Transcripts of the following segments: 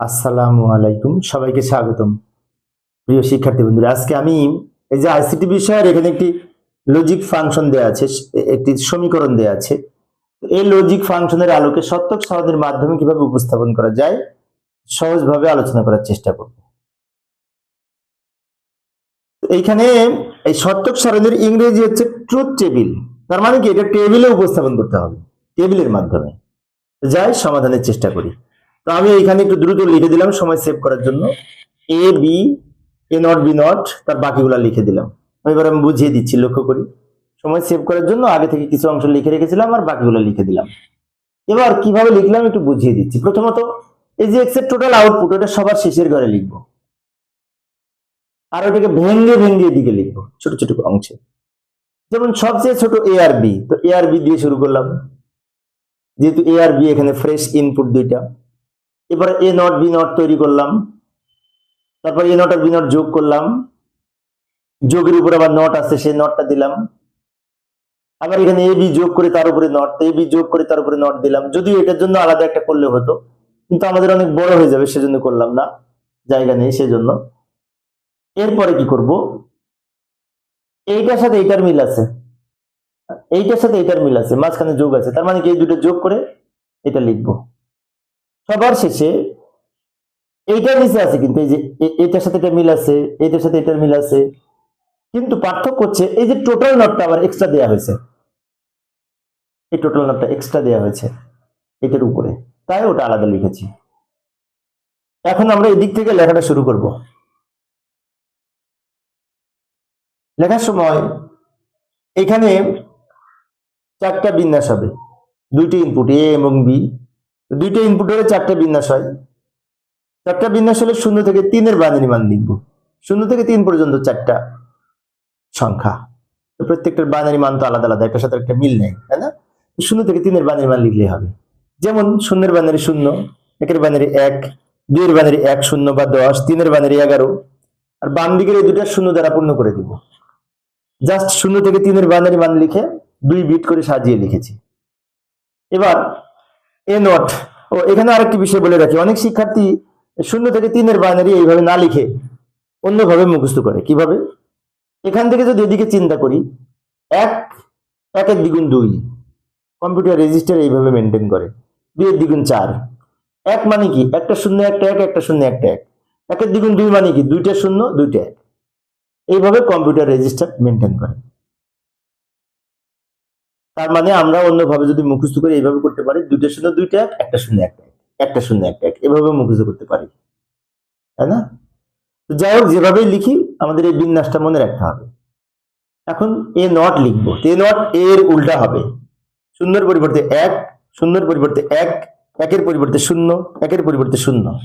আসসালামু আলাইকুম, সবাইকে স্বাগতম। প্রিয় শিক্ষার্থী বন্ধুরা, আজকে আমি এই যে আইসিটি বিষয়ের এখানে একটি লজিক ফাংশন দেওয়া আছে, একটি সমীকরণ দেওয়া আছে। এই লজিক ফাংশনের আলোকে সত্যক সহজের মাধ্যমে কীভাবে উপস্থাপন করা যায়, সহজভাবে আলোচনা করার চেষ্টা করব। এইখানে এই সত্যক সারণীর ইংরেজি হচ্ছে ট্রুথ টেবিল তার মানে কি? এটা টেবিলে উপস্থাপন করতে হবে টেবিলের মাধ্যমে। যাই, সমাধানের চেষ্টা করি। তো আমি এখানে একটু দ্রুত লিখে দিলাম সময় সেভ করার জন্য। A B A not B not তার বাকিগুলা লিখে দিলাম। এবার আমি বুঝিয়ে দিচ্ছি, লক্ষ্য করি। সময় সেভ করার জন্য আগে থেকে কিছু অংশ লিখে রেখেছিলাম আর বাকিগুলো লিখে দিলাম। এবার কীভাবে লিখলাম একটু বুঝিয়ে দিচ্ছি। প্রথমত, এই যে এক্সের টোটাল আউটপুট ওটা সবার শেষের ঘরে লিখব। আর ওটাকে ভেঙ্গে ভেঙ্গে এদিকে লিখব, ছোট ছোট অংশে। যেমন সবচেয়ে ছোট এ আর বি তো এ আর বি দিয়ে শুরু করলাম। যেহেতু এ আর বি এখানে ফ্রেশ ইনপুট দুইটা। এবারে এ নট বি নট তৈরি করলাম। তারপর এ নট আর বি নট যোগ করলাম। যোগের উপর আবার নট আছে, সেই নটটা দিলাম। আবার এখানে এ, বি যোগ করে তার উপরে নট এ, বি যোগ করে তার উপরে নট দিলাম। যদিও এটার জন্য আলাদা একটা করলে হতো, কিন্তু আমাদের অনেক বড় হয়ে যাবে, সেজন্য করলাম না। জায়গা নেই সেজন্য। এরপরে কি করব? এইটার সাথে এইটার মিল আছে। এইটার সাথে এইটার মিল আছে, মাঝখানে যোগ আছে। তার মানে কি এই দুটো যোগ করে এটা লিখব। সবার শেষে এইটার নিচে আছে কিন্তু, এই যে এটার সাথে এটা মিল আছে এটার সাথে এটার মিল আছে। কিন্তু পার্থক্য হচ্ছে এই যে টোটাল নটটা আবার এক্সট্রা দেওয়া হয়েছে। এই টোটাল নটটা এক্সট্রা দেওয়া হয়েছে এটার উপরে। তাই ওটা আলাদা লিখেছি। এখন আমরা এদিক থেকে লেখাটা শুরু করব। লেখার সময় এখানে চারটা বিন্যাস হবে। দুইটি ইনপুট এ এবং বি দুইটা ইনপুট হলে চারটা বিন্যাস হয়। চারটা বিন্যাস হলে শূন্য থেকে তিনের বাইনারি মান লিখব। শূন্য থেকে তিন পর্যন্ত চারটা সংখ্যা। তো বাইনারি মান তো আলাদা আলাদা একটা সাথে একটা মিল নেই, তাই না? শূন্য থেকে তিনের বাইনারি মান লিখলেই হবে। যেমন শূন্যের বাইনারি শূন্য, একের বাইনারি এক, দুইয়ের বাইনারি এক শূন্য বা দশ, তিনের বাইনারি এগারো, আর বাম দিকের এই দুটা শূন্য দ্বারা পূর্ণ করে দিব। জাস্ট শূন্য থেকে তিনের বাইনারি মান লিখে দুই বিট করে সাজিয়ে লিখেছি। এবার এ নট ও, এখানে আরেকটি বিষয় বলে রাখি। অনেক শিক্ষার্থী শূন্য থেকে তিনের বাইনারি এইভাবে না লিখে অন্যভাবে মুখস্থ করে। কীভাবে? এখান থেকে যদি এদিকে চিন্তা করি, এক একের দ্বিগুণ দুই। কম্পিউটার রেজিস্টার এইভাবে মেনটেন করে। দুইয়ের দ্বিগুণ চার। এক মানে কি? একটা শূন্য, একটা এক, একটা শূন্য, একটা এক। একের দ্বিগুণ দুই মানে কি? দুইটা শূন্য, দুইটা এক। এইভাবে কম্পিউটার রেজিস্টার মেনটেন করে। তার মানে আমরা অন্যভাবে যদি মুখস্থ করে এইভাবে করতে পারি, দুইটা শূন্য, দুইটা এক একটা শূন্য, একটা এক, একটা শূন্য, একটা এক, এভাবে মুখস্থ করতে পারি। তাই না? যাই হোক, যেভাবেই লিখি, আমাদের এই বিন্যাসটা মনে রাখতে হবে। এখন এ নট লিখব। এ নট এর উল্টা হবে। শূন্যের পরিবর্তে এক, শূন্যের পরিবর্তে এক, একের পরিবর্তে শূন্য, একের পরিবর্তে শূন্য।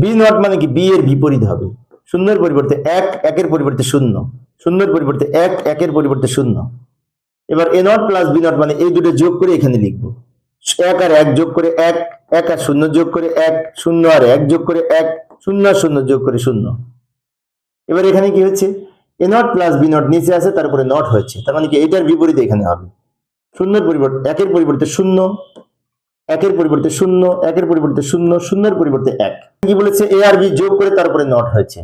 বি নট মানে কি? বি এর বিপরীত হবে। শূন্যের পরিবর্তে এক, একের পরিবর্তে শূন্য। শূন্যের পরিবর্তে এক, একের পরিবর্তে শূন্য। এবার A not plus B not মানে এই দুটো যোগ করে এখানে লিখব। এক আর এক যোগ করে এক এক আর শূন্য যোগ করে এক, শূন্য আর এক যোগ করে এক, শূন্য আর শূন্য যোগ করে শূন্য। এবার এখানে কি হচ্ছে? A not plus B not নিচে আছে, তারপরে নট হয়েছে তার মানে কি এটার বিপরীতে এখানে হবে। শূন্যের পরিবর্তে, একের পরিবর্তে শূন্য, একের পরিবর্তে শূন্য, একের পরিবর্তে শূন্য, শূন্যের পরিবর্তে এক। কি বলেছে? এ আর বি যোগ করে তারপরে নট হয়েছে।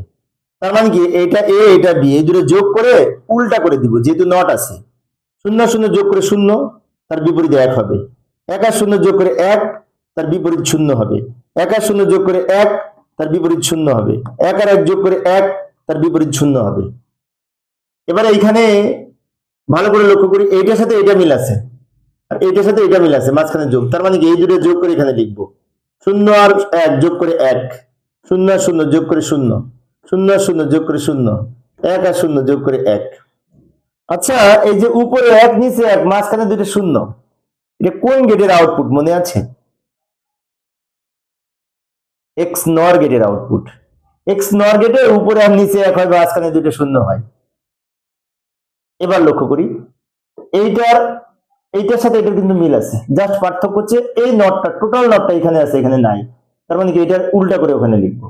তার মানে কি? এটা এ এটা বি এই দুটো যোগ করে উল্টা করে দিব, যেহেতু নট আছে। শূন্য শূন্য যোগ করে শূন্য, তার বিপরীতে এক হবে। এক আর শূন্য যোগ করে এক, তার বিপরীত শূন্য হবে। এক আর শূন্য যোগ করে এক, তার বিপরীত শূন্য হবে। এক আর এক যোগ করে এক, তার বিপরীত শূন্য হবে। এবারে এইখানে ভালো করে লক্ষ্য করি, এইটার সাথে এটা মিল আছে। আর এইটার সাথে এটা মিল আছে, মাঝখানে যোগ। তার মানে কি? এই দুটো যোগ করে এখানে লিখব। শূন্য আর এক যোগ করে এক। শূন্য শূন্য যোগ করে শূন্য। শূন্য শূন্য যোগ করে শূন্য। এক আর শূন্য যোগ করে এক। আচ্ছা এই যে উপরে এক, নিচে এক, মাঝখানে দুটো শূন্য। এটা কোন গেটের আউটপুট মনে আছে? এক্স নর গেটের আউটপুট এক্স নর গেটে উপরে আর নিচে এক হয়, মাঝখানে দুটো শূন্য হয়। এবার লক্ষ্য করি। এইটার এইটার সাথে এটার কিন্তু মিল আছে। জাস্ট পার্থক্য হচ্ছে এই নটটা টোটাল নটটা এখানে আছে, এখানে নাই। তার মানে কি এটার উল্টা করে ওখানে লিখব।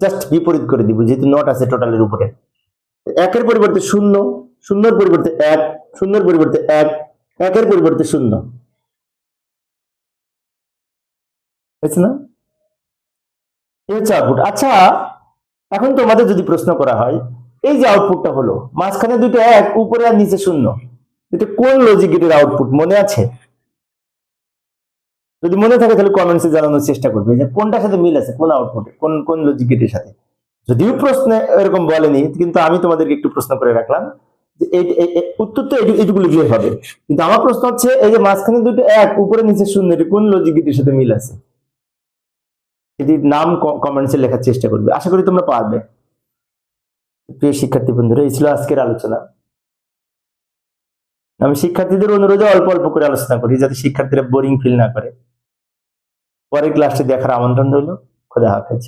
জাস্ট বিপরীত করে দিব, যেহেতু নট আছে টোটালের উপরে। একের পরিবর্তে শূন্য। শূন্যের পরিবর্তে এক শূন্যের পরিবর্তে এক, একের পরিবর্তে শূন্য। আউটপুট আচ্ছা এখন তোমাদের যদি প্রশ্ন করা হয়, এই যে আউটপুটটা হলো, মাঝখানে দুটো এক, উপরে আর নিচে শূন্য। এটা কোন লজিক গেটের আউটপুট মনে আছে? যদি মনে থাকে তাহলে কমেন্টসে জানানোর চেষ্টা করবে। যে কোনটার সাথে মিল আছে? কোন আউটপুটে কোন কোন লজিক গেটের সাথে? যদিও প্রশ্নে এরকম বলেনি, কিন্তু আমি তোমাদেরকে একটু প্রশ্ন করে রাখলাম। উত্তর তো এইটুকু লিখলে হবে। কিন্তু আমার প্রশ্ন হচ্ছে, এই যে মাঝখানে দুটো এক, উপরে নিচে শূন্য, এটা কোন লজিক গেটের সাথে মিল আছে? এটির নাম কমেন্টসে লেখার চেষ্টা করবে। আশা করি তোমরা পারবে। প্রিয় শিক্ষার্থী বন্ধুরা, এই ছিল আজকের আলোচনা। আমি শিক্ষার্থীদের অনুরোধে অল্প অল্প করে আলোচনা করি, যাতে শিক্ষার্থীরা বোরিং ফিল না করে। পরের ক্লাসটি দেখার আমন্ত্রণ রইল। খোদা হাফেজ।